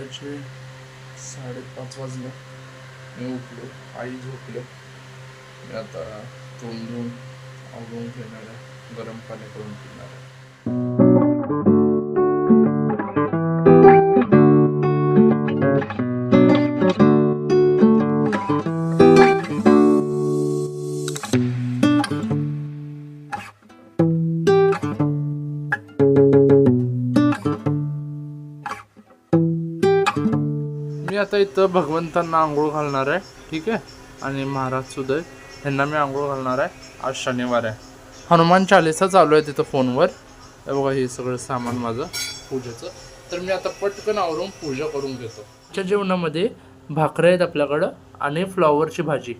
सकाळचे साडेपाच वाजले. मी उठलो. आई झोपले. मी आता तोंड धुवून आवरून घेणार आहे. गरम पाणी करून पिणार आहे. आता इथं भगवंतांना आंघोळ घालणार आहे ठीक आहे? आणि महाराज सुदय यांना मी आंघोळ घालणार आहे. आज शनिवार आहे. हनुमान चालिसा चालू आहे तिथं फोनवर. हे बघा हे सगळं सामान माझं पूजेचं. तर मी आता पटकन आवरून पूजा करून घेतो. आजच्या जेवणामध्ये भाकऱ्या आहेत आपल्याकडं आणि फ्लॉवरची भाजी.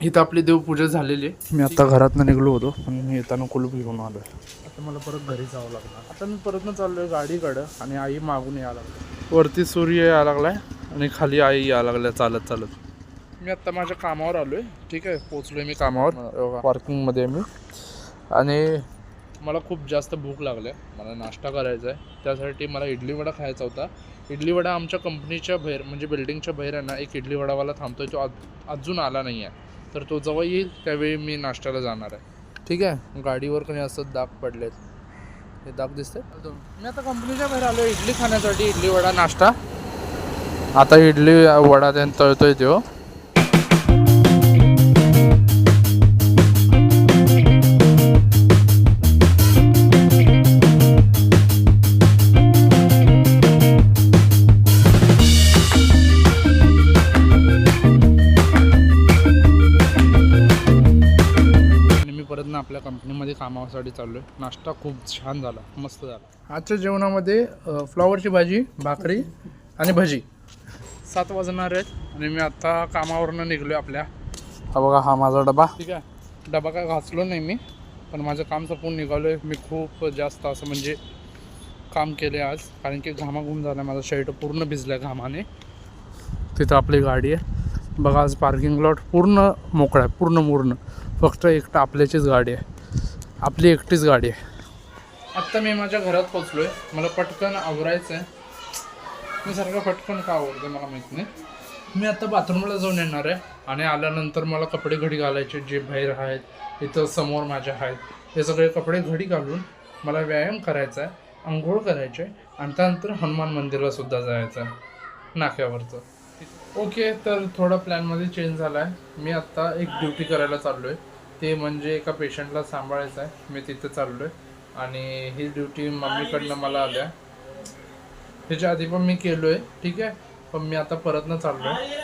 इथं आपली देवपूजा झालेली आहे. मी आता घरातनं निघलो होतो पण मी येताना कुलूप घेऊन आलो आता मला परत घरी जावं लागणार. आता मी परतनं चाललोय गाडीकडं आणि आई मागून यायला लागली. वरती सूर्य यायला लागलाय. आणि खाली आई यायला लागल्या चालत चालत. मी आत्ता माझ्या कामावर आलोय. ठीक आहे पोचलोय मी कामावर. पार्किंगमध्ये मी. आणि मला खूप जास्त भूक लागली मला नाश्ता करायचा आहे. त्यासाठी मला इडली वडा खायचा होता. इडली वडा आमच्या कंपनीच्या बाहेर म्हणजे बिल्डिंगच्या बाहेर आहे ना एक इडली वडावाला थांबतोय तो आज- अजून आला नाही आहे. तर तो जेव्हा येईल त्यावेळी मी नाश्त्याला जाणार आहे. ठीक आहे? गाडीवर कोणी असं दाग पडलेत. हे दाग दिसते मी आता कंपनीच्या बाहेर आलो इडली खाण्यासाठी इडली वडा नाश्ता. आता इडली वडा त्यानं तळतोय तो आणि मी परत ना आपल्या कंपनीमध्ये कामासाठी चाललो आहे नाश्ता खूप छान झाला मस्त झाला. आजच्या जेवणामध्ये फ्लॉवरची भाजी भाकरी आणि भजी. सात वाजणार आहेत आणि मी आत्ता कामावरनं निघलो आपल्या. हा बघा हा माझा डबा. ठीक आहे. डबा काय घासलो नाही मी पण माझं काम संपून निघालो आहे मी खूप जास्त असं म्हणजे काम केले आज कारण की घामाघूम झाला माझा शर्ट पूर्ण भिजला घामाने. तिथं आपली गाडी आहे. बघा आज पार्किंग लॉट पूर्ण मोकळा आहे पूर्ण पूर्ण फक्त एकटं आपल्याचीच गाडी आहे. आपली एकटीच गाडी आहे. आत्ता मी माझ्या घरात पोचलो आहे मला पटकन आवरायचं आहे मी सारखं पटकन का आवडते मला माहीत नाही. मी आता बाथरूमला जाऊन येणार आहे आणि आल्यानंतर मला कपडे घडी घालायचे जे बाहेर आहेत इथं समोर माझ्या आहेत हे सगळे कपडे घडी घालून मला व्यायाम करायचा आहे आंघोळ करायचे आणि त्यानंतर हनुमान मंदिरला सुद्धा जायचं आहे नाक्यावरचं. ओके तर थोडा प्लॅनमध्ये चेंज झाला आहे मी आत्ता एक ड्युटी करायला चाललो आहे ते म्हणजे एका पेशंटला सांभाळायचं आहे. मी तिथे चाललो आहे आणि ही ड्युटी मम्मीकडनं मला आल्या. ह्याच्या आधी पण मी केलो आहे ठीक आहे? पण मी आता परतनं चाललो आहे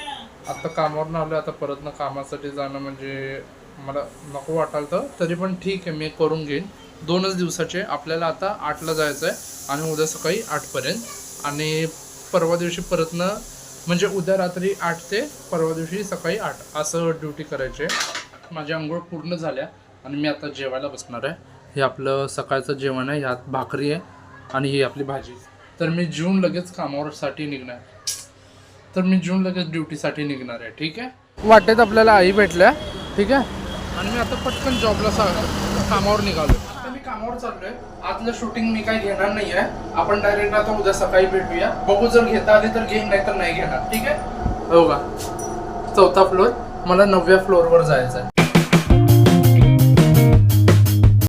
आत्ता कामावरनं आलो आता परतनं कामासाठी जाणं म्हणजे मला नको वाटाल तर तरी पण ठीक आहे मी करून घेईन. दोनच दिवसाचे आपल्याला आता आठला जायचं आहे आणि उद्या सकाळी आठपर्यंत. आणि परवा दिवशी परतनं म्हणजे उद्या रात्री आठ ते परवा दिवशी सकाळी आठ असं ड्युटी करायची. आहे माझी आंघोळ पूर्ण झाल्या आणि मी आता जेवायला बसणार आहे. हे आपलं सकाळचं जेवण आहे ह्यात भाकरी आहे आणि ही आपली भाजी. तर मी जून लगेच कामावरसाठी निघणार. तर मी जून लगेच ड्युटीसाठी निघणार आहे ठीक आहे? वाटेत आपल्याला आई भेटल्या ठीक आहे? आणि मी आता पटकन जॉबला कामावर निघालो आता मी कामावर चाललोय. आतलं शूटिंग मी काही घेणार नाही आहे आपण डायरेक्ट आता उद्या सकाळी भेटूया. बघू जर घेता आली तर घेईन नाही तर नाही घेणार ठीक आहे? हो का? चौथा फ्लोअर मला नवव्या फ्लोअरवर जायचं आहे